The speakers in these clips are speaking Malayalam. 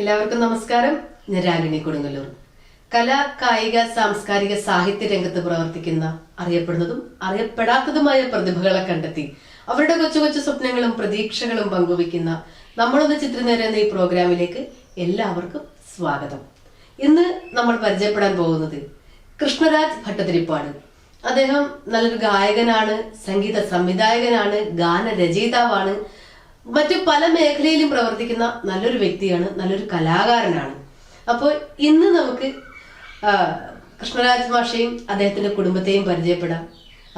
എല്ലാവർക്കും നമസ്കാരം. ഞാൻ രാഗിണി കൊടുങ്ങല്ലൂർ. കല കായിക സാംസ്കാരിക സാഹിത്യ രംഗത്ത് പ്രവർത്തിക്കുന്ന അറിയപ്പെടുന്നതും അറിയപ്പെടാത്തതുമായ പ്രതിഭകളെ കണ്ടെത്തി അവരുടെ കൊച്ചു കൊച്ചു സ്വപ്നങ്ങളും പ്രതീക്ഷകളും പങ്കുവയ്ക്കുന്ന നമ്മളൊന്ന് ചിത്രനേര എന്ന ഈ പ്രോഗ്രാമിലേക്ക് എല്ലാവർക്കും സ്വാഗതം. ഇന്ന് നമ്മൾ പരിചയപ്പെടാൻ പോകുന്നത് കൃഷ്ണരാജ് ഭട്ടതിരിപ്പാട്. അദ്ദേഹം നല്ലൊരു ഗായകനാണ് സംഗീത സംവിധായകനാണ് ഗാനരചയിതാവാണ് മറ്റു പല മേഖലയിലും പ്രവർത്തിക്കുന്ന നല്ലൊരു വ്യക്തിയാണ് നല്ലൊരു കലാകാരനാണ്. അപ്പോൾ ഇന്ന് നമുക്ക് കൃഷ്ണരാജ് മാഷയും അദ്ദേഹത്തിന്റെ കുടുംബത്തെയും പരിചയപ്പെടാം.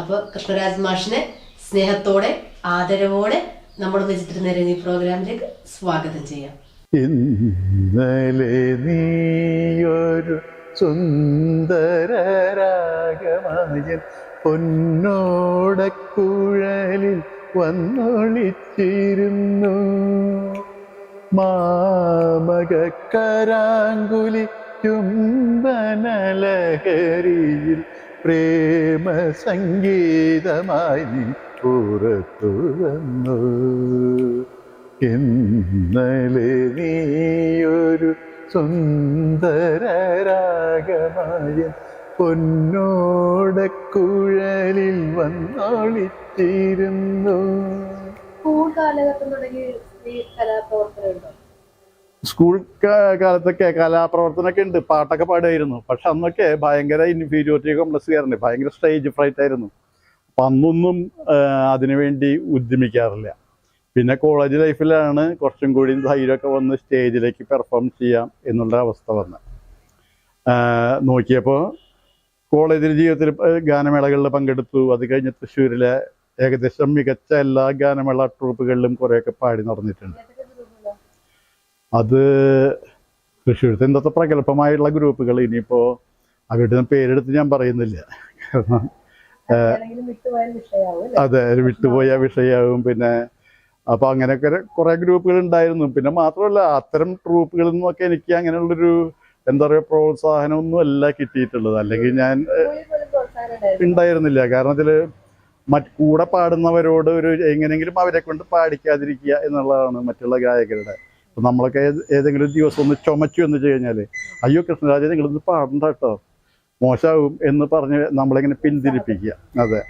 അപ്പോൾ കൃഷ്ണരാജ് മാഷിനെ സ്നേഹത്തോടെ ആദരവോടെ നമ്മുടെ വിചിത്ര ഈ പ്രോഗ്രാമിലേക്ക് സ്വാഗതം ചെയ്യാം. ഇന്നലെ നീയൊരു സുന്ദരരാഗമായൻ പൊന്നോടക്കുഴലിൽ വന്നൊളിച്ചിരുന്നു. മാമകക്കരാങ്കുലി ചുംബനലഹരിയിൽ പ്രേമ സംഗീതമായി നീ പുറത്തു വന്നു. ഇന്നലെ നീയൊരു സുന്ദരരാഗമായ പൊന്നോടക്കുഴലിൽ കുഴലിൽ സ്കൂൾ കാലഘട്ടം തുടങ്ങി സ്കൂൾ കാലത്തൊക്കെ കലാപ്രവർത്തനമൊക്കെ ഉണ്ട്. പാട്ടൊക്കെ പാടുമായിരുന്നു. പക്ഷെ അന്നൊക്കെ ഭയങ്കര ഇൻഫീരിയോറിറ്റി കോംപ്ലക്സ് കയറുന്നുണ്ട് ഭയങ്കര സ്റ്റേജ് ഫ്രൈറ്റ് ആയിരുന്നു. അപ്പം അന്നൊന്നും അതിനുവേണ്ടി ഉദ്യമിക്കാറില്ല. പിന്നെ കോളേജ് ലൈഫിലാണ് കുറച്ചും കൂടി ധൈര്യമൊക്കെ വന്ന് സ്റ്റേജിലേക്ക് പെർഫോം ചെയ്യാം എന്നുള്ള അവസ്ഥ വന്നത്. നോക്കിയപ്പോൾ കോളേജിൽ ജീവിതത്തിൽ ഗാനമേളകളിൽ പങ്കെടുത്തു. അത് കഴിഞ്ഞ് തൃശ്ശൂരിലെ ഏകദേശം മികച്ച എല്ലാ ഗാനമേള ട്രൂപ്പുകളിലും കുറേയൊക്കെ പാടി നടന്നിട്ടുണ്ട്. അത് തൃശ്ശൂരത്തെ ഇന്നത്തെ പ്രഗത്ഭമായിട്ടുള്ള ഗ്രൂപ്പുകൾ ഇനിയിപ്പോൾ അവരുടെ പേരെടുത്ത് ഞാൻ പറയുന്നില്ല. കാരണം അതെ വിട്ടുപോയ വിഷയമാവും പിന്നെ അപ്പൊ അങ്ങനെയൊക്കെ കുറെ ഗ്രൂപ്പുകൾ ഉണ്ടായിരുന്നു. പിന്നെ മാത്രമല്ല അത്തരം ട്രൂപ്പുകളിൽ നിന്നൊക്കെ എനിക്ക് അങ്ങനെയുള്ളൊരു എന്താ പറയുക പ്രോത്സാഹനമൊന്നും അല്ല കിട്ടിയിട്ടുള്ളത്. അല്ലെങ്കിൽ ഞാൻ ഉണ്ടായിരുന്നില്ല. കാരണം ഇതിൽ മറ്റ് കൂടെ പാടുന്നവരോട് ഒരു എങ്ങനെയെങ്കിലും അവരെ കൊണ്ട് പാടിക്കാതിരിക്കുക എന്നുള്ളതാണ് മറ്റുള്ള ഗായകരുടെ. അപ്പം നമ്മളൊക്കെ ഏത് ഏതെങ്കിലും ദിവസം ഒന്ന് ചുമച്ചു എന്ന് വെച്ച് കഴിഞ്ഞാൽ അയ്യോ കൃഷ്ണരാജ നിങ്ങളൊന്ന് പാടണ്ട കേട്ടോ. മോശമാവും എന്ന് പറഞ്ഞ് നമ്മളിങ്ങനെ പിന്തിരിപ്പിക്കുക. അതെ.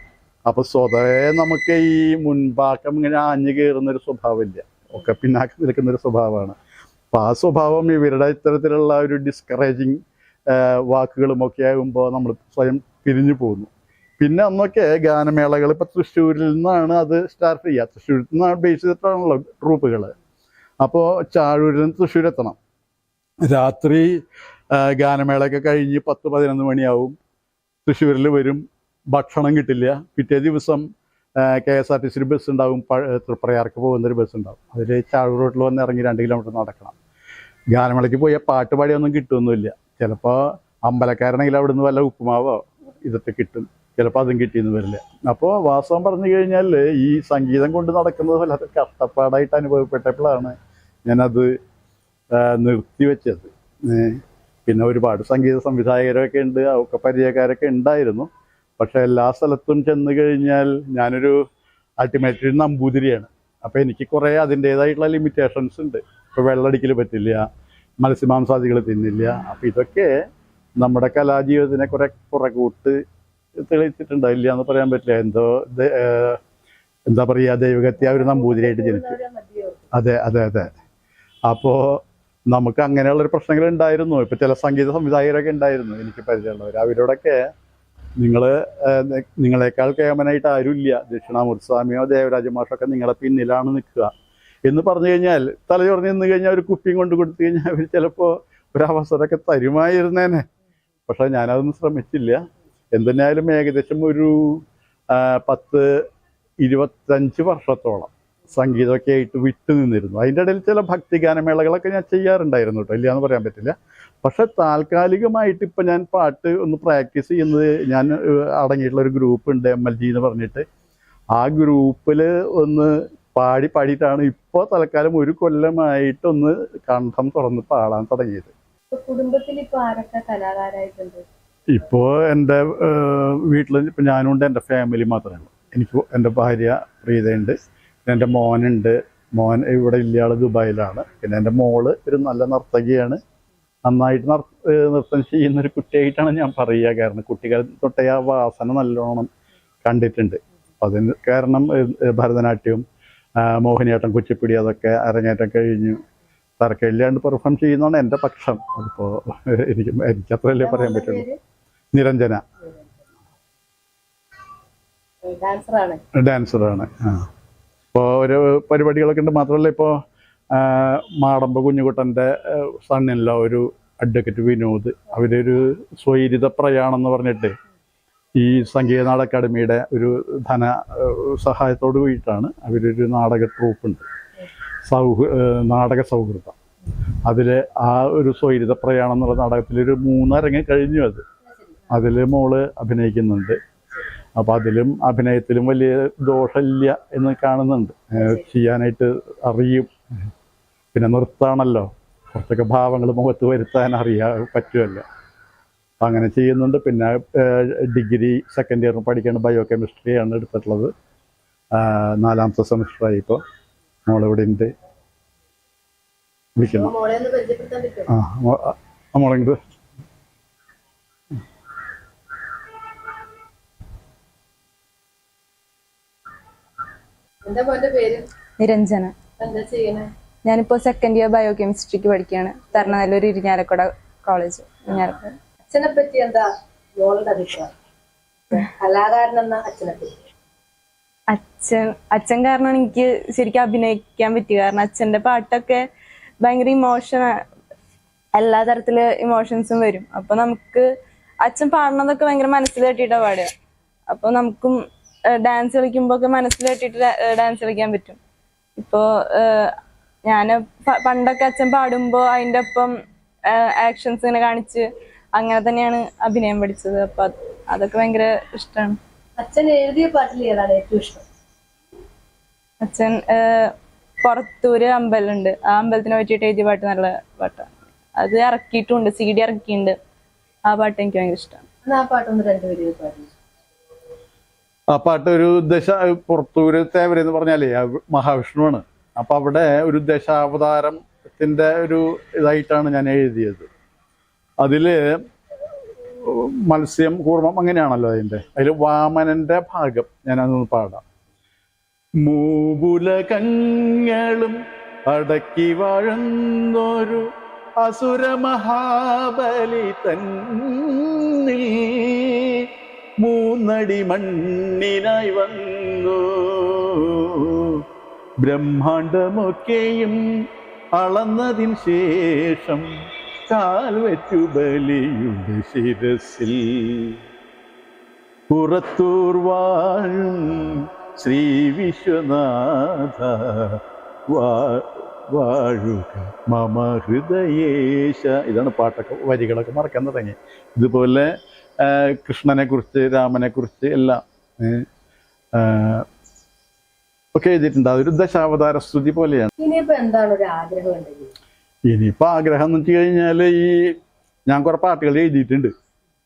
അപ്പം സ്വതവേ നമുക്ക് ഈ മുൻപാക്കം ഇങ്ങനെ ആഞ്ഞു കയറുന്നൊരു സ്വഭാവമില്ല. ഒക്കെ പിന്നാക്കം നിൽക്കുന്നൊരു സ്വഭാവമാണ്. അപ്പൊ ആ സ്വഭാവം ഇവരുടെ ഇത്തരത്തിലുള്ള ഒരു ഡിസ്കറേജിങ് വാക്കുകളും ഒക്കെ ആകുമ്പോൾ നമ്മൾ സ്വയം പിരിഞ്ഞു പോകുന്നു. പിന്നെ അന്നൊക്കെ ഗാനമേളകൾ ഇപ്പൊ തൃശ്ശൂരിൽ നിന്നാണ് അത് സ്റ്റാർട്ട് ചെയ്യുക. തൃശ്ശൂരിൽ നിന്നാണ് ബേസ് ചെയ്തിട്ടാണല്ലോ ട്രൂപ്പുകൾ അപ്പോൾ ചാഴൂരിൽ നിന്ന് തൃശ്ശൂർ എത്തണം. രാത്രി ഗാനമേളയൊക്കെ കഴിഞ്ഞ് പത്ത് പതിനൊന്ന് മണിയാവും. തൃശ്ശൂരിൽ വരും. ഭക്ഷണം കിട്ടില്ല. പിറ്റേ ദിവസം K S R T C bus ഉണ്ടാവും തൃപ്രയാർക്ക് പോകുന്നൊരു ബസ് ഉണ്ടാവും. അതിൽ ചാഴൂർ റോട്ടിൽ വന്ന് ഇറങ്ങി രണ്ട് കിലോമീറ്റർ നടക്കണം. ഗാനമേളയ്ക്ക് പോയാൽ പാട്ട് പാടിയൊന്നും കിട്ടുമൊന്നുമില്ല ചിലപ്പോൾ അമ്പലക്കാരനെങ്കിൽ അവിടെ നിന്ന് വല്ല ഉപ്പുമാവോ ഇതൊക്കെ കിട്ടും. ചിലപ്പോൾ അതും കിട്ടിയെന്ന് വരില്ല. അപ്പോൾ വാസ്തവം പറഞ്ഞു കഴിഞ്ഞാൽ ഈ സംഗീതം കൊണ്ട് നടക്കുന്നത് വല്ലാത്ത കഷ്ടപ്പാടായിട്ട് അനുഭവപ്പെട്ടപ്പോഴാണ് ഞാനത് നിർത്തിവെച്ചത് പിന്നെ ഒരുപാട് സംഗീത സംവിധായകരൊക്കെ ഉണ്ട് ഒക്കെ പരിചയക്കാരൊക്കെ ഉണ്ടായിരുന്നു. പക്ഷെ എല്ലാ സ്ഥലത്തും ചെന്ന് കഴിഞ്ഞാൽ ഞാനൊരു അൾട്ടിമേറ്റ് നമ്പൂതിരിയാണ്. അപ്പോൾ എനിക്ക് കുറേ അതിന്റേതായിട്ടുള്ള ലിമിറ്റേഷൻസ് ഉണ്ട്. ഇപ്പോൾ വെള്ളടിക്കൽ പറ്റില്ല മത്സ്യമാംസാദികൾ തിന്നില്ല. അപ്പോൾ ഇതൊക്കെ നമ്മുടെ കലാജീവിതത്തിനെ കുറെ തെളിയിച്ചിട്ടുണ്ട്. തെളിയിച്ചിട്ടുണ്ടായില്ല എന്ന് പറയാൻ പറ്റില്ല. എന്തോ എന്താ പറയുക ദൈവകത്യ ഒരു നമ്പൂതിരിയായിട്ട് ജനിച്ചു അതെ അതെ അതെ. അപ്പോൾ നമുക്ക് അങ്ങനെയുള്ളൊരു പ്രശ്നങ്ങൾ ഉണ്ടായിരുന്നു. ഇപ്പൊ ചില സംഗീത സംവിധായകരൊക്കെ ഉണ്ടായിരുന്നു. എനിക്ക് പരിചയമുള്ളവർ അവരോടൊക്കെ നിങ്ങൾ നിങ്ങളെക്കാൾ കേമനായിട്ട് ആരുമില്ല. ദക്ഷിണാമൂർത്തി സ്വാമിയോ ദേവരാജ മാഷൊക്കെ നിങ്ങളെ പിന്നിലാണ് നിൽക്കുക. എന്ന് പറഞ്ഞു കഴിഞ്ഞാൽ തലചൊറഞ്ഞ് നിന്ന് കഴിഞ്ഞാൽ ഒരു കുപ്പിയും കൊണ്ട് കൊടുത്തു കഴിഞ്ഞാൽ അവർ ചിലപ്പോൾ ഒരു അവസരമൊക്കെ തരുമായിരുന്നേനെ. പക്ഷെ ഞാനതൊന്നും ശ്രമിച്ചില്ല. എന്തിനായാലും ഏകദേശം ഒരു പത്ത് ഇരുപത്തഞ്ച് വർഷത്തോളം. സംഗീതമൊക്കെ ആയിട്ട് വിട്ടു നിന്നിരുന്നു. അതിന്റെ ഇടയിൽ ചില ഭക്തിഗാനമേളകളൊക്കെ ഞാൻ ചെയ്യാറുണ്ടായിരുന്നു കേട്ടോ. ഇല്ല എന്ന് പറയാൻ പറ്റില്ല. പക്ഷെ താൽക്കാലികമായിട്ട് ഇപ്പം ഞാൻ പാട്ട് ഒന്ന് പ്രാക്ടീസ് ചെയ്യുന്നത് ഞാൻ അടങ്ങിയിട്ടുള്ള ഒരു ഗ്രൂപ്പ് ഉണ്ട് എം എൽ ജി എന്ന് പറഞ്ഞിട്ട്. ആ ഗ്രൂപ്പിൽ ഒന്ന് പാടി പാടിയിട്ടാണ് ഇപ്പോൾ തൽക്കാലം ഒരു കൊല്ലമായിട്ടൊന്ന് കണ്ഠം തുറന്ന് പാടാൻ തുടങ്ങിയത്. കുടുംബത്തിൽ ഇപ്പൊ ആരൊക്കെ കലാകാരായിട്ടുണ്ട്? ഇപ്പോൾ എന്റെ വീട്ടിൽ ഇപ്പം ഞാനുണ്ട് എന്റെ ഫാമിലി മാത്രമേ ഉള്ളൂ. എനിക്ക് എന്റെ ഭാര്യ പ്രീതയുണ്ട്. പിന്നെ എന്റെ മോനുണ്ട്. മോൻ ഇവിടെ ഇല്ലയാൾ ദുബായിലാണ്. പിന്നെ എന്റെ മോൾ ഒരു നല്ല നർത്തകിയാണ്. നന്നായിട്ട് നർ നൃത്തം ചെയ്യുന്ന ഒരു കുട്ടിയായിട്ടാണ് ഞാൻ പറയുക. കാരണം കുട്ടികൾ തൊട്ടേ ആ വാസന നല്ലോണം കണ്ടിട്ടുണ്ട്. അതിന് കാരണം ഭരതനാട്യവും മോഹിനിയാട്ടം കുച്ചിപ്പിടി അതൊക്കെ അരങ്ങേറ്റം കഴിഞ്ഞു. തരക്കേടില്ലാണ്ട് പെർഫോം ചെയ്യുന്നതാണ് എന്റെ പക്ഷം. അതിപ്പോൾ എനിക്ക് എനിക്ക് അത്രയല്ലേ പറയാൻ പറ്റുള്ളൂ. നിരഞ്ജന. ഡാൻസറാണ്. ഡാൻസറാണ്. ആ. ഇപ്പോൾ ഒരു പരിപാടികളൊക്കെ ഉണ്ട്. മാത്രമല്ല ഇപ്പോൾ മാടമ്പ കുഞ്ഞുകുട്ടന്റെ സണ്ണില്ല ഒരു അഡ്വക്കറ്റ് വിനോദ്. അവരൊരു സ്വൈരിത പ്രയാണം എന്ന് പറഞ്ഞിട്ട് ഈ സംഗീത നാടക അക്കാദമിയുടെ ഒരു ധന സഹായത്തോട് കൂടിയിട്ടാണ് അവരൊരു നാടക ട്രൂപ്പുണ്ട് സൗഹൃ നാടക സൗഹൃദം. അതിൽ ആ ഒരു സ്വൈരിത പ്രയാണം എന്നുള്ള നാടകത്തിലൊരു മൂന്നരങ്ങ് കഴിഞ്ഞു അത്. അതിൽ മോൾ അഭിനയിക്കുന്നുണ്ട്. അപ്പം അതിലും അഭിനയത്തിലും വലിയ ദോഷമില്ല എന്ന് കാണുന്നുണ്ട്. ചെയ്യാനായിട്ട് അറിയും. പിന്നെ നൃത്താണല്ലോ. കുറച്ചൊക്കെ ഭാവങ്ങൾ മുഖത്ത് വരുത്താൻ അറിയാൻ പറ്റുമല്ലോ. അങ്ങനെ ചെയ്യുന്നുണ്ട്. പിന്നെ ഡിഗ്രി സെക്കൻഡ് ഇയർ പഠിക്കുന്ന ബയോ കെമിസ്ട്രിയാണ് എടുത്തിട്ടുള്ളത് നാലാമത്തെ സെമിസ്റ്ററായി ഇപ്പോൾ മോളിവിടെ ഉണ്ട്. വിളിക്കുന്നു. ആ മോ- എന്താ മോന്റെ പേര്? നിരഞ്ജന. എന്താ ചെയ്യണേ? ഞാനിപ്പോൾ സെക്കൻഡ് ഇയർ ബയോ കെമിസ്ട്രിക്ക് പഠിക്കുകയാണ് തരണനല്ലൂർ ഇരിഞ്ഞാലക്കുട കോളേജ് ഇരിഞ്ഞാലക്കുട അച്ഛനെ പറ്റി എന്താ മോളുടെ അഭിപ്രായം? കലാകാരൻ എന്ന അച്ഛനെ പറ്റി? അച്ഛൻ അച്ഛൻ കാരണം എനിക്ക് ശരിക്കും അഭിനയിക്കാൻ പറ്റി കാരണം. അച്ഛന്റെ പാട്ടൊക്കെ ഭയങ്കര ഇമോഷൻ എല്ലാ തരത്തിൽ ഇമോഷൻസും വരും. അപ്പൊ നമുക്ക് അച്ഛൻ പാടുന്നതൊക്കെ ഭയങ്കര മനസ്സിൽ തട്ടിയിട്ടാ പാടുക. അപ്പൊ നമുക്കും ഡാൻസ് കളിക്കുമ്പോ ഒക്കെ മനസ്സിൽ തട്ടിയിട്ട് ഡാൻസ് കളിക്കാൻ പറ്റും. ഇപ്പോ ഞാൻ പണ്ടൊക്കെ അച്ഛൻ പാടുമ്പോ അതിന്റെ ഒപ്പം ആക്ഷൻസ് ഇങ്ങനെ കാണിച്ച് അങ്ങനെ തന്നെയാണ് അഭിനയം പഠിച്ചത്. അപ്പൊ അത് അതൊക്കെ ഭയങ്കര ഇഷ്ടമാണ് അച്ഛൻ എഴുതിയ പാട്ടിൽ ഏതാണ് ഏറ്റവും ഇഷ്ടം? അച്ഛൻ പുറത്തൂര് അമ്പലമുണ്ട്. ആ അമ്പലത്തിനെ പറ്റിയിട്ട് എഴുതിയ പാട്ട് നല്ല പാട്ടാണ് അത് ഇറക്കിയിട്ടുണ്ട് സി ഡി ഇറക്കിയിട്ടുണ്ട്. ആ പാട്ട് എനിക്ക് ഭയങ്കര ഇഷ്ടമാണ് ആ പാട്ടൊന്ന് രണ്ടുപേരും പാടി. ആ പാട്ട് ഒരു ദശ പുറത്തൂര് തേവര എന്ന് പറഞ്ഞാലേ മഹാവിഷ്ണു മഹാവിഷ്ണുവാണ്. അപ്പൊ അവിടെ ഒരു ദശാവതാരത്തിന്റെ ഒരു ഇതായിട്ടാണ് ഞാൻ എഴുതിയത്. അതിൽ മത്സ്യം കൂർമ്മം അങ്ങനെയാണല്ലോ അതിന്റെ. അതിൽ വാമനന്റെ ഭാഗം ഞാൻ ഞാനതൊന്ന് പാടാം. മൂപുലകങ്ങളും അടക്കി വാഴുന്നൊരു അസുരമഹാബലി തന്നിൽ മൂന്നടി മണ്ണിനായി വന്നു. ബ്രഹ്മാണ്ടമൊക്കെയും അളന്നതിന് ശേഷം കാൽ വെച്ചു ബലിയുടെ ശിരസിൽ. പുറത്തൂർ വാഴും ശ്രീ വിശ്വനാഥ വാഴുക മമ ഹൃദയേശ. ഇതാണ് പാട്ടൊക്കെ വരികളൊക്കെ മറക്കാൻ തുടങ്ങി. ഇതുപോലെ കൃഷ്ണനെ കുറിച്ച് രാമനെ കുറിച്ച് എല്ലാം ഒക്കെ എഴുതിയിട്ടുണ്ട്. അതൊരു ദശാവതാര സ്തുതി പോലെയാണ്. ഇനിയിപ്പോ ആഗ്രഹം എന്ന് വെച്ച് കഴിഞ്ഞാൽ ഈ ഞാൻ കുറെ പാട്ടുകൾ എഴുതിയിട്ടുണ്ട്.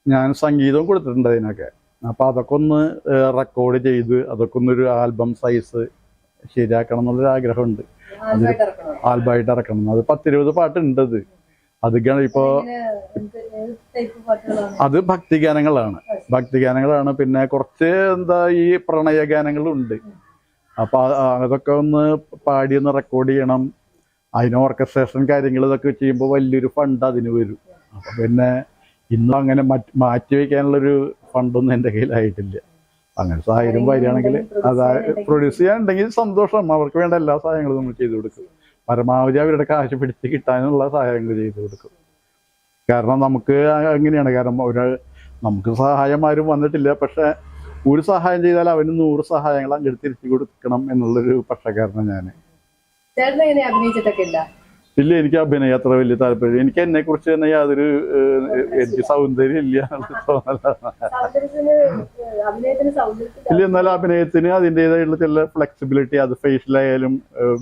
ഞാൻ സംഗീതവും കൊടുത്തിട്ടുണ്ട് അതിനൊക്കെ. അപ്പോൾ അതൊക്കെ ഒന്ന് റെക്കോർഡ് ചെയ്ത് അതൊക്കെ ഒന്നൊരു ആൽബം സൈസ് ശരിയാക്കണം എന്നുള്ളൊരു ആഗ്രഹമുണ്ട്. ആൽബമായിട്ട് ഇറക്കണോ? അത് പത്തിരുപത് പാട്ടുണ്ട് അത് അത് ഇപ്പോൾ അത് ഭക്തിഗാനങ്ങളാണ് ഭക്തിഗാനങ്ങളാണ് പിന്നെ കുറച്ച് എന്താ ഈ പ്രണയഗാനങ്ങളുണ്ട് അപ്പൊ അതൊക്കെ ഒന്ന് പാടി ഒന്ന് റെക്കോർഡ് ചെയ്യണം. അതിന് ഓർക്കസ്ട്രേഷൻ കാര്യങ്ങൾ ഇതൊക്കെ ചെയ്യുമ്പോൾ വലിയൊരു ഫണ്ട് അതിന് വരും. അപ്പൊ പിന്നെ ഇന്നും അങ്ങനെ മറ്റ് വെക്കാനുള്ളൊരു ഫണ്ടൊന്നും എന്റെ കയ്യിലായിട്ടില്ല. അങ്ങനെ സാഹചര്യം വരികയാണെങ്കിൽ അതായത് പ്രൊഡ്യൂസ് ചെയ്യാനുണ്ടെങ്കിൽ സന്തോഷം. അവർക്ക് വേണ്ട എല്ലാ സഹായങ്ങളും നമ്മൾ ചെയ്തു കൊടുക്കും. പരമാവധി അവരുടെ കാശ് പിടിച്ച് കിട്ടാനുള്ള സഹായങ്ങൾ ചെയ്തു കൊടുക്കും. കാരണം നമുക്ക് അങ്ങനെയാണ് കാരണം ഒരാൾ നമുക്ക് സഹായം ആരും വന്നിട്ടില്ല. പക്ഷെ ഒരു സഹായം ചെയ്താൽ അവന് നൂറ് സഹായങ്ങൾ അങ്ങോട്ട് തിരിച്ചു കൊടുക്കണം എന്നുള്ളൊരു പക്ഷക്കാരനാണ് ഞാൻ അഭിനയിച്ചിട്ടൊക്കെ ഇല്ല? ഇല്ല എനിക്ക് അഭിനയം അത്ര വലിയ താല്പര്യം എനിക്ക് എന്നെ കുറിച്ച് തന്നെ യാതൊരു എനിക്ക് സൗന്ദര്യം ഇല്ല ഇല്ല എന്നാലും അഭിനയത്തിന് അതിന്റെതായിട്ടുള്ള ചില ഫ്ലെക്സിബിലിറ്റി അത് ഫേഷ്യലായാലും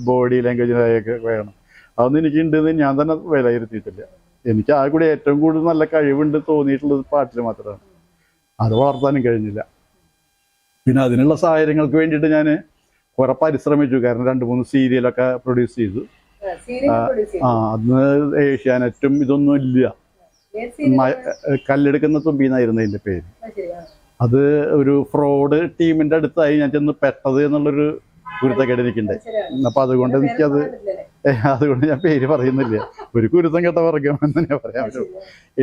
ബോഡി ലാംഗ്വേജിലായൊക്കെ വേണം. അതൊന്നും എനിക്ക് ഉണ്ടെന്ന് ഞാൻ തന്നെ വിലയിരുത്തിയിട്ടില്ല എനിക്ക് ആ കൂടി ഏറ്റവും കൂടുതൽ നല്ല കഴിവുണ്ട് തോന്നിയിട്ടുള്ളത് പാട്ടിൽ മാത്രമാണ്. അത് വളർത്താനും കഴിഞ്ഞില്ല. പിന്നെ അതിനുള്ള സാഹചര്യങ്ങൾക്ക് വേണ്ടിയിട്ട് ഞാൻ കുറെ പരിശ്രമിച്ചു. കാരണം രണ്ട് മൂന്ന് സീരിയലൊക്കെ പ്രൊഡ്യൂസ് ചെയ്തു. അന്ന് ഏഷ്യാനെറ്റും ഇതൊന്നും ഇല്ല. കല്ലെടുക്കുന്ന തുമ്പിന്നായിരുന്നു അതിന്റെ പേര്. അത് ഒരു ഫ്രോഡ് ടീമിന്റെ അടുത്തായി ഞാൻ ചെന്ന് പെട്ടത് എന്നുള്ളൊരു കുരുത്തക്കേട് എനിക്കുണ്ട്. അപ്പൊ അതുകൊണ്ട് എനിക്കത്? അതുകൊണ്ട് ഞാൻ പേര് പറയുന്നില്ല. ഒരു കുരുത്തം കേട്ട വർഗം എന്ന് ഞാൻ പറയാൻ പറ്റും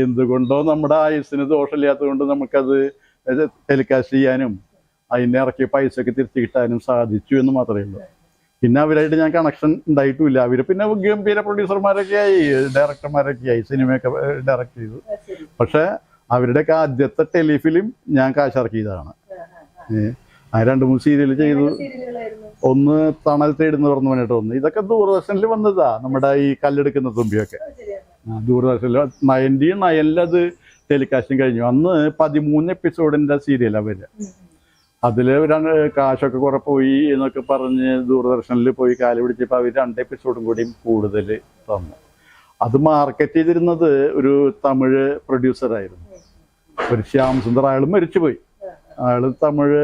എന്തുകൊണ്ടോ നമ്മുടെ ആയുസ്സിന് ദോഷമില്ലാത്തത് കൊണ്ട് നമുക്കത് ടെലികാസ്റ്റ് ചെയ്യാനും അതിനെ ഇറക്കി പൈസ ഒക്കെ തിരിച്ചു കിട്ടാനും സാധിച്ചു എന്ന് മാത്രമേ ഉള്ളൂ. പിന്നെ അവരായിട്ട് ഞാൻ കണക്ഷൻ ഉണ്ടായിട്ടുമില്ല അവർ പിന്നെ ഗംഭീര പ്രൊഡ്യൂസർമാരൊക്കെ ആയി ഡയറക്ടർമാരൊക്കെ ആയി സിനിമയൊക്കെ ഡയറക്ട് ചെയ്തു. പക്ഷേ അവരുടെ പക്ഷെ അവരുടെയൊക്കെ ആദ്യത്തെ ടെലിഫിലിം ഞാൻ കാശിറക്കിയതാണ്. ആ, ആ, രണ്ട് മൂന്ന് സീരിയൽ ചെയ്തു. ഒന്ന് തണൽ തേടുന്ന പറഞ്ഞു പറഞ്ഞിട്ട് ഒന്ന്. ഇതൊക്കെ ദൂരദർശനിൽ വന്നതാ നമ്മുടെ ഈ കല്ലെടുക്കുന്ന തുമ്പിയൊക്കെ. ദൂരദർശനിൽ നയന്റി നയനിലത് ടെലികാസ്റ്റിംഗ് കഴിഞ്ഞു. അന്ന് പതിമൂന്ന് എപ്പിസോഡിന്റെ സീരിയലാണ് വരിക. അതിൽ രണ്ട് കാശൊക്കെ കുറെ പോയി എന്നൊക്കെ പറഞ്ഞ് ദൂരദർശനിൽ പോയി കാൽ പിടിച്ചപ്പോൾ അവർ രണ്ട് എപ്പിസോഡും കൂടിയും കൂടുതൽ തന്നു. അത് മാർക്കറ്റ് ചെയ്തിരുന്നത് ഒരു തമിഴ് പ്രൊഡ്യൂസറായിരുന്നു ഒരു ശ്യാം സുന്ദർ അയാളും മരിച്ചുപോയി. അയാൾ തമിഴ്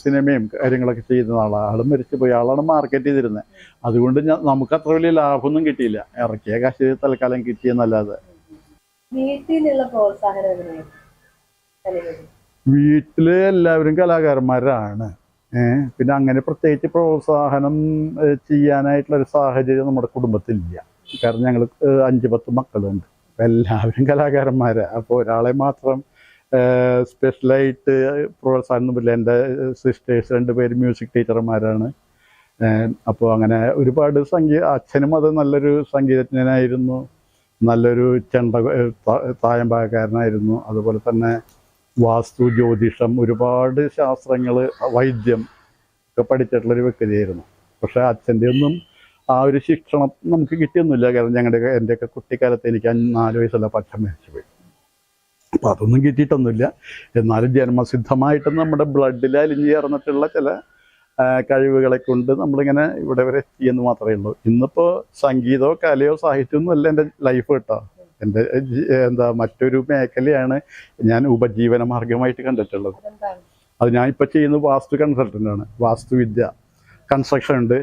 സിനിമയും കാര്യങ്ങളൊക്കെ ചെയ്യുന്ന ആളാണ് ആളും മരിച്ചുപോയി. ആളാണ് മാർക്കറ്റ് ചെയ്തിരുന്നത് അതുകൊണ്ട് നമുക്ക് അത്ര വലിയ ലാഭമൊന്നും കിട്ടിയില്ല. ഇറക്കിയ കാശ് തൽക്കാലം കിട്ടിയെന്നല്ലാതെ. വീട്ടിലുള്ള പ്രോത്സാഹനം വീട്ടിൽ എല്ലാവരും കലാകാരന്മാരാണ്. പിന്നെ അങ്ങനെ പ്രത്യേകിച്ച് പ്രോത്സാഹനം ഏഹ് ചെയ്യാനായിട്ടുള്ള ഒരു സാഹചര്യം നമ്മുടെ കുടുംബത്തിലില്ല. കാരണം ഞങ്ങൾ അഞ്ച് പത്ത് മക്കളുണ്ട്. എല്ലാവരും കലാകാരന്മാരാണ് അപ്പോൾ ഒരാളെ മാത്രം സ്പെഷ്യലായിട്ട് പ്രോത്സാഹനം എന്റെ സിസ്റ്റേഴ്സ് രണ്ട് പേര് മ്യൂസിക് ടീച്ചർമാരാണ് അപ്പോൾ അങ്ങനെ ഒരുപാട് സംഗീത അച്ഛനും അത് നല്ലൊരു സംഗീതജ്ഞനായിരുന്നു. നല്ലൊരു ചെണ്ട തായമ്പാകാരനായിരുന്നു അതുപോലെ തന്നെ വാസ്തു ജ്യോതിഷം ഒരുപാട് ശാസ്ത്രങ്ങൾ വൈദ്യം ഒക്കെ പഠിച്ചിട്ടുള്ളൊരു വ്യക്തിയായിരുന്നു. പക്ഷെ അച്ഛന്റെ ഒന്നും ആ ഒരു ശിക്ഷണം നമുക്ക് കിട്ടിയൊന്നുമില്ല. കാരണം ഞങ്ങളുടെ എന്റെയൊക്കെ കുട്ടിക്കാലത്ത് എനിക്ക് നാല് വയസ്സുള്ള പക്ഷം മരിച്ചു പോയി. അപ്പം അതൊന്നും കിട്ടിയിട്ടൊന്നുമില്ല. എന്നാലും ജന്മസിദ്ധമായിട്ട് നമ്മുടെ ബ്ലഡിൽ അലിഞ്ഞു ചേർന്നിട്ടുള്ള ചില കഴിവുകളെ കൊണ്ട് നമ്മളിങ്ങനെ ഇവിടെ വരെ എത്തിയെന്ന് മാത്രമേ ഉള്ളൂ. ഇന്നിപ്പോൾ സംഗീതമോ കലയോ സാഹിത്യമൊന്നും അല്ല എന്റെ ലൈഫ് കേട്ടോ. എന്റെ എന്താ മറ്റൊരു മേഖലയാണ് ഞാൻ ഉപജീവന മാർഗമായിട്ട് കണ്ടിട്ടുള്ളത്. അത് ഞാൻ ഇപ്പോൾ ചെയ്യുന്നത് വാസ്തു കൺസൾട്ടന്റാണ് വാസ്തുവിദ്യ കൺസ്ട്രക്ഷൻ ഉണ്ട്.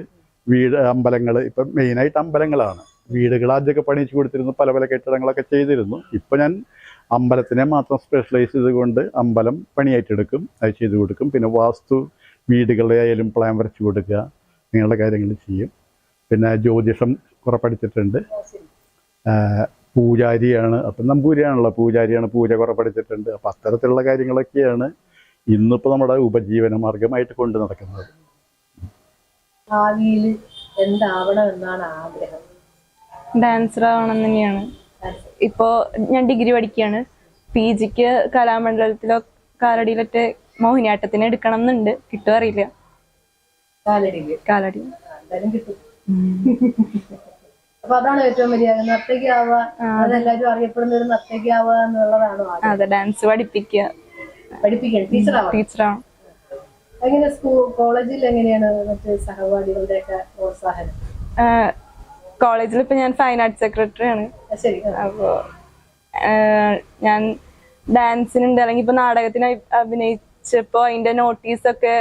വീട് അമ്പലങ്ങൾ ഇപ്പം മെയിനായിട്ട് അമ്പലങ്ങളാണ്. വീടുകൾ ആദ്യമൊക്കെ പണിയിച്ചു കൊടുത്തിരുന്നു. പല പല കെട്ടിടങ്ങളൊക്കെ ചെയ്തിരുന്നു. ഇപ്പം ഞാൻ അമ്പലത്തിനെ മാത്രം സ്പെഷ്യലൈസ് ചെയ്തുകൊണ്ട് അമ്പലം പണിയായിട്ടെടുക്കും. അത് ചെയ്തു കൊടുക്കും. പിന്നെ വാസ്തു വീടുകളുടെ ആയാലും പ്ലാൻ വരച്ചു കൊടുക്കുക. ഇങ്ങനെയുള്ള കാര്യങ്ങൾ ചെയ്യും. പിന്നെ ജ്യോതിഷം കുറെ പഠിച്ചിട്ടുണ്ട്. പൂജാരിയാണ്. അപ്പം നമ്പൂരിയാണല്ലോ പൂജാരിയാണ് പൂജ കുറെ പഠിച്ചിട്ടുണ്ട്. അപ്പം അത്തരത്തിലുള്ള കാര്യങ്ങളൊക്കെയാണ് ഇന്നിപ്പോൾ നമ്മുടെ ഉപജീവന മാർഗമായിട്ട് കൊണ്ട് നടക്കുന്നത്. ഭാവിയിൽ എന്താവണം എന്നാണ് ആഗ്രഹം? ഡാൻസർ ആവണം തന്നെയാണ്. ഇപ്പോ ഞാൻ ഡിഗ്രി പഠിക്കുകയാണ്. പി ജിക്ക് കലാമണ്ഡലത്തിലോ കാലടിയിലൊക്കെ മോഹിനിയാട്ടത്തിന് എടുക്കണം എന്നുണ്ട്. കിട്ടുമോ അറിയില്ല. കാലടിയിൽ. കാലടി. എന്തായാലും കിട്ടും. അപ്പൊ അതാണ് ഏറ്റവും വലിയ നർത്തകിയാവുക അതെല്ലാരും അറിയപ്പെടുന്ന ഒരു നർത്തകിയാവുക എന്നുള്ളതാണ് അതെ ഡാൻസ് പഠിപ്പിക്കുക. പഠിപ്പിക്കണം ടീച്ചറാണ് ടീച്ചറാണ് എങ്ങനെ സ്കൂൾ കോളേജിൽ എങ്ങനെയാണ് മറ്റ് സഹപാഠികളുടെ ഒക്കെ പ്രോത്സാഹനം കോളേജിൽ ഇപ്പൊ ഞാൻ ഫൈൻ ആർട്സ് സെക്രട്ടറി ആണ്. അപ്പോ ഞാൻ ഡാൻസിനുണ്ട്. അല്ലെങ്കിൽ ഇപ്പൊ നാടകത്തിന് അഭി- അഭിനയിച്ചപ്പോ അതിന്റെ നോട്ടീസ് ഒക്കെ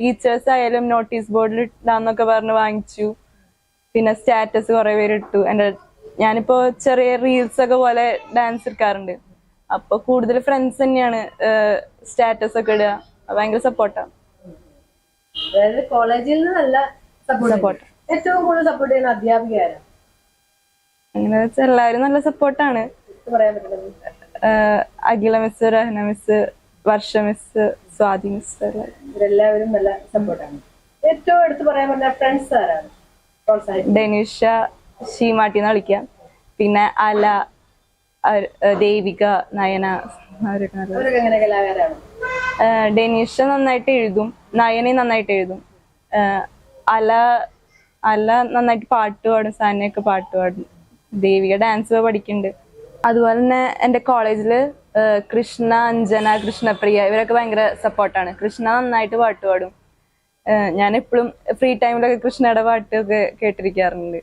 ടീച്ചേഴ്സ് ആയാലും നോട്ടീസ് ബോർഡിൽ ഇടാന്നൊക്കെ പറഞ്ഞ് വാങ്ങിച്ചു. പിന്നെ സ്റ്റാറ്റസ് കുറെ പേര് ഇട്ടു. എന്റെ ഞാനിപ്പോ ചെറിയ റീൽസ് ഒക്കെ പോലെ ഡാൻസ് എടുക്കാറുണ്ട്. അപ്പൊ കൂടുതൽ ഫ്രണ്ട്സ് തന്നെയാണ് സ്റ്റാറ്റസ് ഒക്കെ ഇടുക. ഭയങ്കര സപ്പോർട്ടാണ് അതായത് കോളേജിൽ നിന്നല്ല സപ്പോർട്ട് ഏറ്റവും കൂടുതൽ സപ്പോർട്ട് ചെയ്യുന്ന അധ്യാപികയാരാണ് അങ്ങനെ വെച്ചാൽ എല്ലാവരും നല്ല സപ്പോർട്ടാണ് Akhila miss Rahana miss Varsha miss Swathi miss എല്ലാവരും. നല്ല സപ്പോർട്ടാണ് ഏറ്റവും എടുത്ത് പറയാൻ പറ്റുന്ന ഫ്രണ്ട്സ് ആരാണ്? ഡെനിഷ ഷീമാട്ടി എന്ന് വിളിക്കാം. പിന്നെ അല ദേവിക നയന ഡെനിഷ നന്നായിട്ട് എഴുതും നയനെ നന്നായിട്ട് എഴുതും. അല അല നന്നായിട്ട് പാട്ട് പാടും സാനയൊക്കെ പാട്ട് പാടും. ദേവിക ഡാൻസ് പഠിക്കുന്നുണ്ട് അതുപോലെ തന്നെ എന്റെ കോളേജിൽ കൃഷ്ണ അഞ്ജന കൃഷ്ണപ്രിയ ഇവരൊക്കെ ഭയങ്കര സപ്പോർട്ടാണ് കൃഷ്ണ നന്നായിട്ട് പാട്ട് പാടും. ഞാൻ എപ്പോഴും ഫ്രീ ടൈമിലൊക്കെ കൃഷ്ണയുടെ പാട്ടൊക്കെ കേട്ടിരിക്കാറുണ്ട്.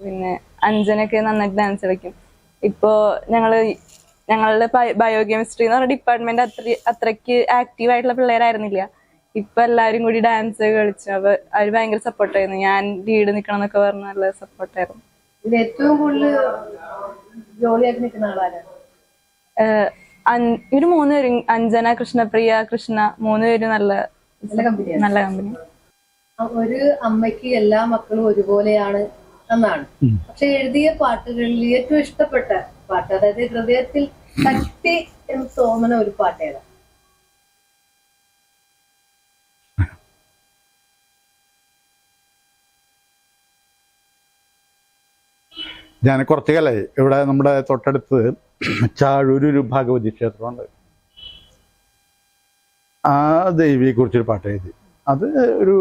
പിന്നെ അഞ്ജനൊക്കെ നന്നായിട്ട് ഡാൻസ് കളിക്കും. ഇപ്പോൾ ഞങ്ങൾ ഞങ്ങളുടെ ബയോകെമിസ്ട്രി എന്ന് പറഞ്ഞ ഡിപ്പാർട്ട്മെന്റ് അത്ര അത്രയ്ക്ക് ആക്റ്റീവ് ആയിട്ടുള്ള പിള്ളേരായിരുന്നില്ല. ഇപ്പൊ എല്ലാവരും കൂടി ഡാൻസ് കളിച്ചു അപ്പൊ അവർ ഭയങ്കര സപ്പോർട്ടായിരുന്നു ഞാൻ ലീഡ് നിക്കണം എന്നൊക്കെ പറഞ്ഞ നല്ല സപ്പോർട്ടായിരുന്നു ഏറ്റവും കൂടുതൽ ജോലിയായിട്ട് നിൽക്കുന്ന ആളാരാണ് ഏഹ് അൻ- ഇവർ മൂന്നുപേരും അഞ്ജന കൃഷ്ണപ്രിയ കൃഷ്ണ മൂന്നുപേരും നല്ല നല്ല നല്ല കമ്പനി ഒരു അമ്മയ്ക്ക് എല്ലാ മക്കളും ഒരുപോലെയാണ് എന്നാണ്. പക്ഷെ എഴുതിയ പാട്ടുകളിൽ ഏറ്റവും ഇഷ്ടപ്പെട്ട പാട്ട് അതായത് ഹൃദയത്തിൽ തട്ടി എന്ന് തോന്നുന്ന ഒരു പാട്ട് ഏതാ? ഞാൻ കുറച്ച് കാലമായി ഇവിടെ നമ്മുടെ തൊട്ടടുത്ത് ചാഴൂര് ഭാഗവതി ഭഗവതി ക്ഷേത്രമുണ്ട്. ആ ദേവിയെ കുറിച്ചൊരു പാട്ട് എഴുതി. അത് ഒരു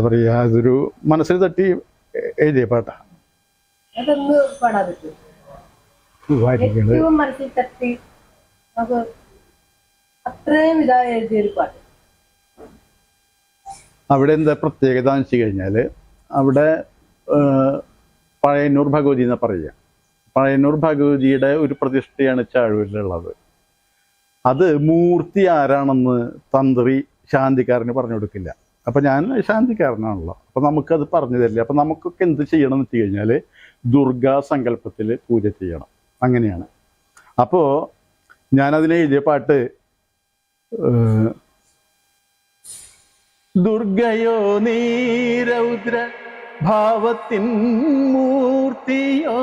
എന്താ പറയുക അതൊരു മനസ്സിൽ തട്ടി എഴുതിയ പാട്ടാണ്. മനസ്സിൽ തട്ടി അത്രയും ഇതായി എഴുതിയൊരു പാട്ട്. അവിടെ എന്താ പ്രത്യേകത എന്ന് വെച്ച് കഴിഞ്ഞാൽ അവിടെ പഴയന്നൂർ ഭഗവതി എന്ന് പറയുക. പഴയന്നൂർ ഭഗവതിയുടെ ഒരു പ്രതിഷ്ഠയാണ് ചാഴൂരിലുള്ളത്. അത് മൂർത്തി ആരാണെന്ന് തന്ത്രി ശാന്തിക്കാരന് പറഞ്ഞു കൊടുക്കില്ല. അപ്പം ഞാൻ ശാന്തിക്കാരനാണല്ലോ അപ്പം നമുക്കത് പറഞ്ഞു തരില്ല. അപ്പം നമുക്കൊക്കെ എന്ത് ചെയ്യണം എന്ന് വെച്ച് കഴിഞ്ഞാൽ ദുർഗാ സങ്കല്പത്തിൽ പൂജ ചെയ്യണം. അങ്ങനെയാണ്. അപ്പോൾ ഞാനതിനെ എഴുതിയ പാട്ട് ദുർഗയോ നീരൗദ്ര ഭാവത്തിൻ മൂർത്തിയോ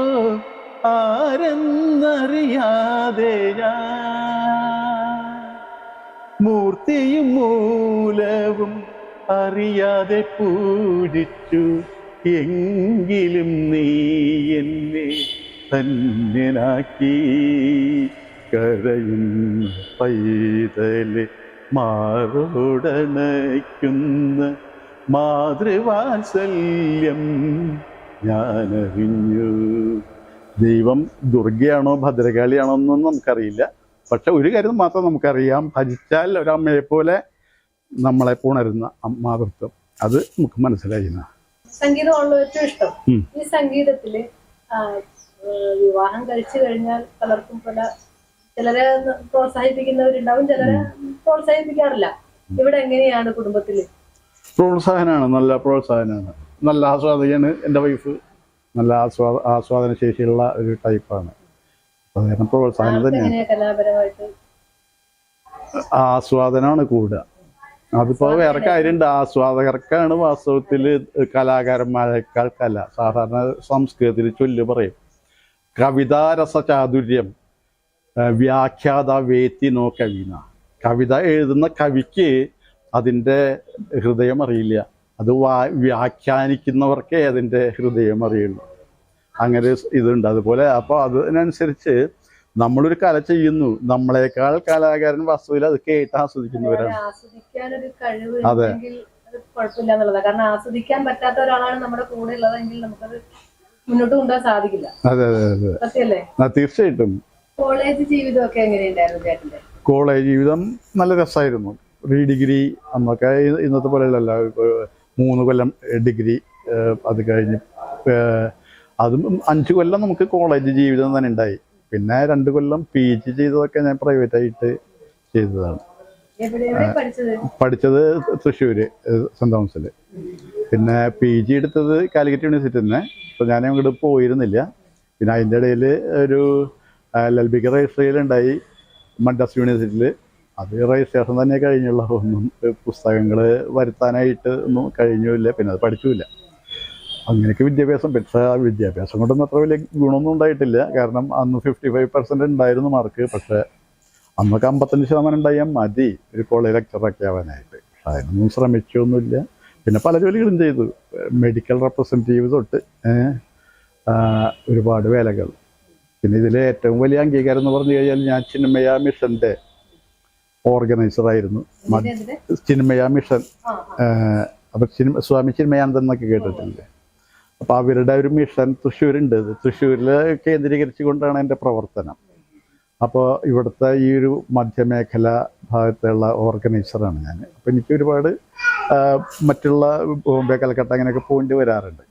ആരെന്നറിയാതെ മൂർത്തിയും മൂലവും അറിയാതെ പൂജിച്ചു. എങ്കിലും നീ എന്നെ തന്നെനാക്കി കരയുന്ന പൈതൽ മാറോടണയ്ക്കുന്ന മാതൃവാത്സല്യം ഞാനറിഞ്ഞു. ദൈവം ദുർഗയാണോ ഭദ്രകാളിയാണോ എന്നൊന്നും നമുക്കറിയില്ല. പക്ഷെ ഒരു കാര്യം മാത്രം നമുക്കറിയാം. ഭജിച്ചാൽ ഒരമ്മയെ പോലെ നമ്മളെ പുണരുന്ന അമ്മാതൃത്വം അത് നമുക്ക് മനസ്സിലായി എന്നാ. സംഗീതമാണല്ലോ ഏറ്റവും ഇഷ്ടം. ഈ സംഗീതത്തിൽ വിവാഹം കഴിച്ചു കഴിഞ്ഞാൽ പലർക്കും പല ചിലരെ പ്രോത്സാഹിപ്പിക്കുന്നവരുണ്ടാവും ചിലരെ പ്രോത്സാഹിപ്പിക്കാറില്ല. ഇവിടെ എങ്ങനെയാണ് കുടുംബത്തിൽ? പ്രോത്സാഹനമാണ് നല്ല പ്രോത്സാഹനാണ്. നല്ല ആസ്വാദകയാണ് എന്റെ വൈഫ് നല്ല ആസ്വാദ ആസ്വാദന ശേഷിയുള്ള ഒരു ടൈപ്പാണ് പ്രോത്സാഹനം തന്നെയാണ്. കലാപരമായിട്ട്? ആസ്വാദനമാണ് കൂടുക. അതിപ്പോ വേറെ കാര്യമുണ്ട്. ആസ്വാദകർക്കാണ് വാസ്തവത്തിൽ കലാകാരന്മാരെക്കാൾ കല സാധാരണ സംസ്കൃതത്തിൽ ചൊല്ല് പറയും. കവിതാരസ ചാതുര്യം വ്യാഖ്യാത വേത്തി നോ കവിന. കവിത എഴുതുന്ന കവിക്ക് അതിന്റെ ഹൃദയം അറിയില്ല. അത് വാ വ്യാഖ്യാനിക്കുന്നവർക്കേ അതിന്റെ ഹൃദയം അറിയുള്ളൂ. അങ്ങനെ ഇതുണ്ട്. അതുപോലെ അപ്പോൾ അതിനനുസരിച്ച് നമ്മളൊരു കല ചെയ്യുന്നു. നമ്മളെക്കാൾ കലാകാരൻ വസ്തുവിൽ അത് കേട്ട് ആസ്വദിക്കുന്നവരാണ്. അതെ. കുഴപ്പമില്ല എന്നുള്ളതാണ് കാരണം ആസ്വദിക്കാൻ പറ്റാത്ത ഒരാളാണ് നമ്മുടെ കൂടെ ഉള്ളതെങ്കിൽ നമുക്കത് മുന്നോട്ട് കൊണ്ടുപോകാൻ സാധിക്കില്ല. അതെ അതെ അതെ. സത്യല്ലേ? തീർച്ചയായിട്ടും. കോളേജ് ജീവിതമൊക്കെ എങ്ങനെയുണ്ടായിരുന്നു ചേട്ടന്റെ കോളേജ് ജീവിതം നല്ല രസമായിരുന്നു. റീ ഡിഗ്രി അന്നൊക്കെ ഇന്നത്തെ പോലെയല്ല മൂന്ന് കൊല്ലം ഡിഗ്രി അത് കഴിഞ്ഞ് അതും അഞ്ച് കൊല്ലം നമുക്ക് കോളേജ് ജീവിതം തന്നെ ഉണ്ടായി. പിന്നെ രണ്ട് കൊല്ലം പി ജി ചെയ്തതൊക്കെ ഞാൻ പ്രൈവറ്റ് ആയിട്ട് ചെയ്തതാണ്. പഠിച്ചത്? തൃശ്ശൂര് തൃശ്ശൂർ സെന്റ് തോമസിൽ പിന്നെ പി ജി എടുത്തത് കാലിക്കറ്റ് യൂണിവേഴ്സിറ്റി തന്നെ. അപ്പോൾ ഞാൻ അങ്ങോട്ട് പോയിരുന്നില്ല. പിന്നെ അതിന്റെ ഇടയിൽ ഒരു ലൽബിക്ക് ഉണ്ടായി മദ്രാസ് യൂണിവേഴ്സിറ്റിയിൽ അത് രജിസ്ട്രേഷൻ തന്നെ കഴിഞ്ഞുള്ള. ഒന്നും പുസ്തകങ്ങൾ വരുത്താനായിട്ട് ഒന്നും കഴിഞ്ഞില്ല പിന്നെ അത് പഠിച്ചില്ല. അങ്ങനെയൊക്കെ വിദ്യാഭ്യാസം പക്ഷേ ആ വിദ്യാഭ്യാസം കൊണ്ടൊന്നും അത്ര വലിയ ഗുണമൊന്നും ഉണ്ടായിട്ടില്ല. കാരണം അന്ന് ഫിഫ്റ്റി ഫൈവ് പെർസെന്റ് ഉണ്ടായിരുന്നു മാർക്ക് പക്ഷേ അന്നൊക്കെ അമ്പത്തഞ്ച് ശതമാനം ഉണ്ടായാൽ മതി. ഒരു കോളേജ് ലെക്ചറൊക്കെ ആവാനായിട്ട്. പക്ഷേ അതിനൊന്നും ശ്രമിച്ചൊന്നുമില്ല. പിന്നെ പല ജോലികളും ചെയ്തു. മെഡിക്കൽ റെപ്രസെന്റേറ്റീവ് തൊട്ട് ഒരുപാട് വേലകൾ. പിന്നെ ഇതിലെ ഏറ്റവും വലിയ അംഗീകാരം എന്ന് പറഞ്ഞു കഴിഞ്ഞാൽ ഞാൻ ചിന്മയ മിഷന്റെ ഓർഗനൈസറായിരുന്നു? ചിന്മയ മിഷൻ. അപ്പോൾ ചിന്മ സ്വാമി ചിന്മയാനന്ദൻ എന്നൊക്കെ കേട്ടിട്ടില്ലേ? അപ്പോൾ അവരുടെ ഒരു മിഷൻ തൃശ്ശൂരുണ്ട്. തൃശ്ശൂരിൽ കേന്ദ്രീകരിച്ചു കൊണ്ടാണ് എന്റെ പ്രവർത്തനം. അപ്പോൾ ഇവിടുത്തെ ഈ ഒരു മധ്യമേഖല ഭാഗത്തുള്ള ഓർഗനൈസറാണ് ഞാൻ. അപ്പോൾ എനിക്ക് ഒരുപാട് മറ്റുള്ള ബോംബെ കൽക്കട്ട അങ്ങനെയൊക്കെ പോയിന്റ് വരാറുണ്ട്.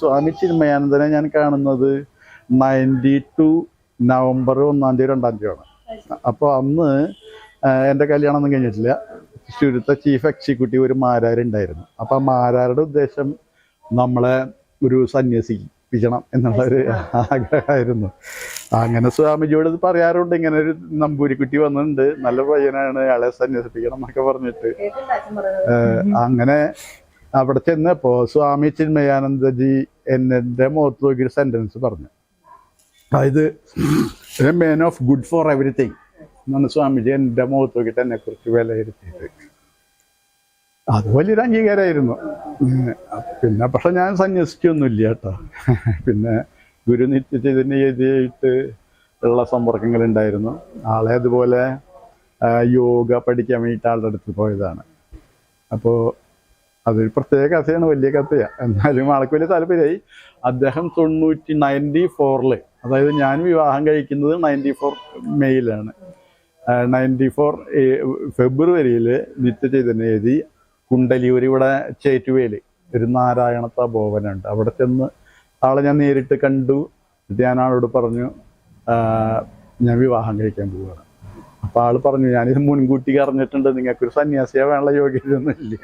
സ്വാമി ചിന്മയാനന്ദനെ ഞാൻ കാണുന്നത് നയന്റി ടു നവംബർ ഒന്നാം തീയതി രണ്ടാം തീയതിയാണ് അപ്പോൾ അന്ന് എന്റെ കല്യാണം ഒന്നും കഴിഞ്ഞിട്ടില്ല. തൃശ്ശൂരത്തെ ചീഫ് എക്സിക്യൂട്ടീവ് ഒരു മാരാരുണ്ടായിരുന്നു. അപ്പോൾ ആ മാരാരുടെ ഉദ്ദേശം നമ്മളെ ഒരു സന്യസിപ്പിക്കണം എന്നുള്ള ഒരു ആഗ്രഹമായിരുന്നു. അങ്ങനെ സ്വാമിജിയോട് ഇത് പറയാറുണ്ട്. ഇങ്ങനെ ഒരു നമ്പൂരിക്കുട്ടി വന്നിട്ടുണ്ട്. നല്ല പയ്യനാണ്. അയാളെ സന്യസിപ്പിക്കണം എന്നൊക്കെ പറഞ്ഞിട്ട്. അങ്ങനെ അവിടെ ചെന്നപ്പോ സ്വാമി ചിന്മയാനന്ദജി എന്നെ മുഖത്ത് നോക്കി ഒരു സെന്റൻസ് പറഞ്ഞു. അതായത് man of good for everything എന്നാണ് സ്വാമിജി എന്റെ മുഖത്ത് നോക്കിയിട്ട് എന്നെ കുറിച്ച് വിലയിരുത്തിയത്. അത് വലിയൊരു അംഗീകാരമായിരുന്നു പിന്നെ പക്ഷെ ഞാൻ സന്യസിക്കൊന്നുമില്ല കേട്ടോ. പിന്നെ ഗുരു നിത്യചൈതന്യ ചെയ്തിട്ട് ഉള്ള സമ്പർക്കങ്ങൾ ഉണ്ടായിരുന്നു ആളെ അതുപോലെ യോഗ പഠിക്കാൻ വേണ്ടിയിട്ട് ആളുടെ അടുത്ത് പോയതാണ്. അപ്പോൾ അതൊരു പ്രത്യേക കഥയാണ് വലിയ കഥയാണ് എന്നാലും ആൾക്ക് വലിയ താല്പര്യമായി. അദ്ദേഹം തൊണ്ണൂറ്റി നയന്റി ഫോറിൽ അതായത് ഞാൻ വിവാഹം കഴിക്കുന്നത് നയന്റി ഫോർ മെയ്യിലാണ് നയന്റി ഫോർ ഫെബ്രുവരിയിൽ നിത്യചൈതന്യ എഴുതി കുണ്ടലിയൂർ ഇവിടെ ചേറ്റുവേൽ ഒരു നാരായണത്ത ഭവനുണ്ട്. അവിടെ ചെന്ന് ആളെ ഞാൻ നേരിട്ട് കണ്ടു. ഞാൻ ആളോട് പറഞ്ഞു ഞാൻ വിവാഹം കഴിക്കാൻ പോവുകയാണ് അപ്പൊ ആൾ പറഞ്ഞു ഞാനിത് മുൻകൂട്ടി അറിഞ്ഞിട്ടുണ്ട് നിങ്ങൾക്കൊരു സന്യാസിയാവാനുള്ള യോഗ്യതയൊന്നും ഇല്ല.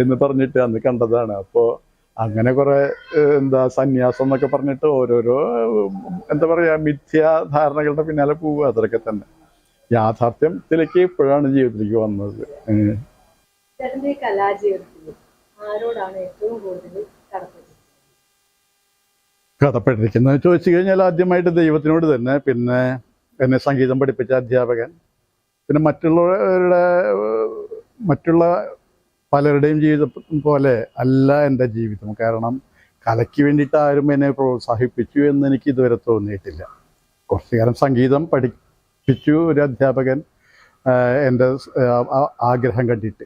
എന്ന് പറഞ്ഞിട്ട് അന്ന് കണ്ടതാണ്. അപ്പോ അങ്ങനെ കുറെ എന്താ സന്യാസം എന്നൊക്കെ പറഞ്ഞിട്ട് ഓരോരോ എന്താ പറയാ മിഥ്യാധാരണകളുടെ പിന്നാലെ പോവുക അതൊക്കെ തന്നെ. യാഥാർത്ഥ്യത്തിലേക്ക് ഇപ്പോഴാണ് ജീവിതത്തിലേക്ക് വന്നത്. കടപ്പെട്ടിരിക്കുന്നത്? ചോദിച്ചു കഴിഞ്ഞാൽ ആദ്യമായിട്ട് ദൈവത്തിനോട് തന്നെ പിന്നെ എന്നെ സംഗീതം പഠിപ്പിച്ച അധ്യാപകൻ പിന്നെ മറ്റുള്ളവരുടെ മറ്റുള്ള പലരുടെയും ജീവിതം പോലെ അല്ല എന്റെ ജീവിതം. കാരണം കലയ്ക്ക് വേണ്ടിയിട്ട് ആരും എന്നെ പ്രോത്സാഹിപ്പിച്ചു എന്ന് എനിക്ക് ഇതുവരെ തോന്നിയിട്ടില്ല. കുറച്ചു കാലം സംഗീതം പഠിപ്പിച്ചു ഒരു അധ്യാപകൻ എന്റെ ആഗ്രഹം കണ്ടിട്ട്.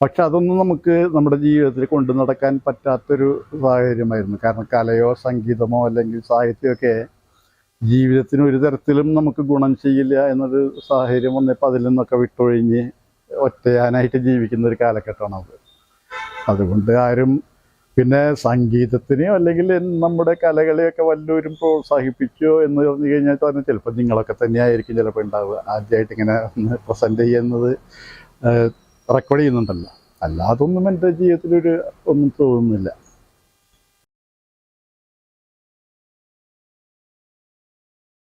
പക്ഷെ അതൊന്നും നമുക്ക് നമ്മുടെ ജീവിതത്തിൽ കൊണ്ടു നടക്കാൻ പറ്റാത്തൊരു സാഹചര്യമായിരുന്നു. കാരണം കലയോ സംഗീതമോ അല്ലെങ്കിൽ സാഹിത്യമൊക്കെ ജീവിതത്തിന് ഒരു തരത്തിലും നമുക്ക് ഗുണം ചെയ്യില്ല എന്നൊരു സാഹചര്യം വന്നപ്പോൾ അതിൽ നിന്നൊക്കെ വിട്ടൊഴിഞ്ഞ് ഒറ്റയാനായിട്ട് ജീവിക്കുന്ന ഒരു കാലഘട്ടമാണ് അത് അതുകൊണ്ട് ആരും പിന്നെ സംഗീതത്തിനെയോ അല്ലെങ്കിൽ നമ്മുടെ കലകളെയൊക്കെ വല്ലവരും പ്രോത്സാഹിപ്പിച്ചോ എന്ന് പറഞ്ഞു കഴിഞ്ഞാൽ തന്നെ ചിലപ്പോൾ നിങ്ങളൊക്കെ തന്നെയായിരിക്കും ചിലപ്പോൾ ഉണ്ടാവുക. ആദ്യമായിട്ട് ഇങ്ങനെ പ്രസന്റ് ചെയ്യുന്നത് റെക്കോർഡ് ചെയ്യുന്നുണ്ടല്ലോ. അല്ലാതൊന്നും എന്റെ ജീവിതത്തിലൊരു ഒന്നും തോന്നുന്നില്ല.